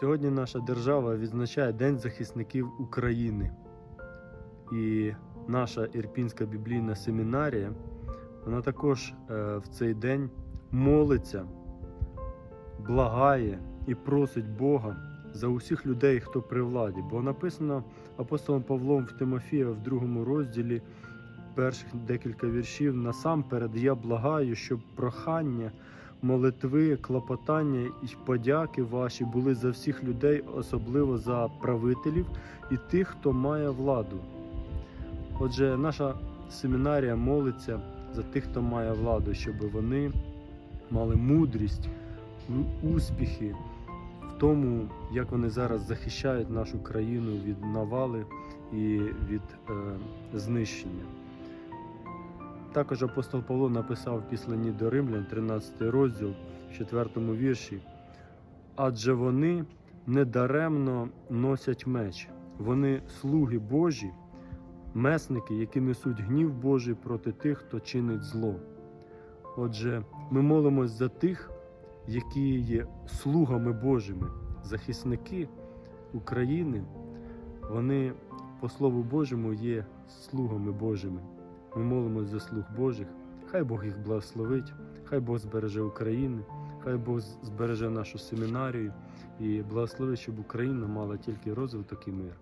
Сьогодні наша держава відзначає День захисників України. І наша Ірпінська біблійна семінарія, вона також е, в цей день молиться, благає і просить Бога за усіх людей, хто при владі. Бо написано апостолом Павлом в Тимофія в другому розділі перших декілька віршів. Насамперед я благаю, щоб прохання, молитви, клопотання і подяки ваші були за всіх людей, особливо за правителів і тих, хто має владу. Отже, наша семінарія молиться за тих, хто має владу, щоб вони мали мудрість, успіхи в тому, як вони зараз захищають нашу країну від навали і від е, знищення. Також апостол Павло написав в післанні до Римлян, 13 розділ, 4 вірші. Адже вони недаремно носять меч, вони слуги Божі, месники, які несуть гнів Божий проти тих, хто чинить зло. Отже, ми молимось за тих, які є слугами Божими, захисники України, вони, по Слову Божому, є слугами Божими. Ми молимось за слуг Божих. Хай Бог їх благословить, хай Бог збереже Україну, хай Бог збереже нашу семінарію і благословить, щоб Україна мала тільки розвиток і мир.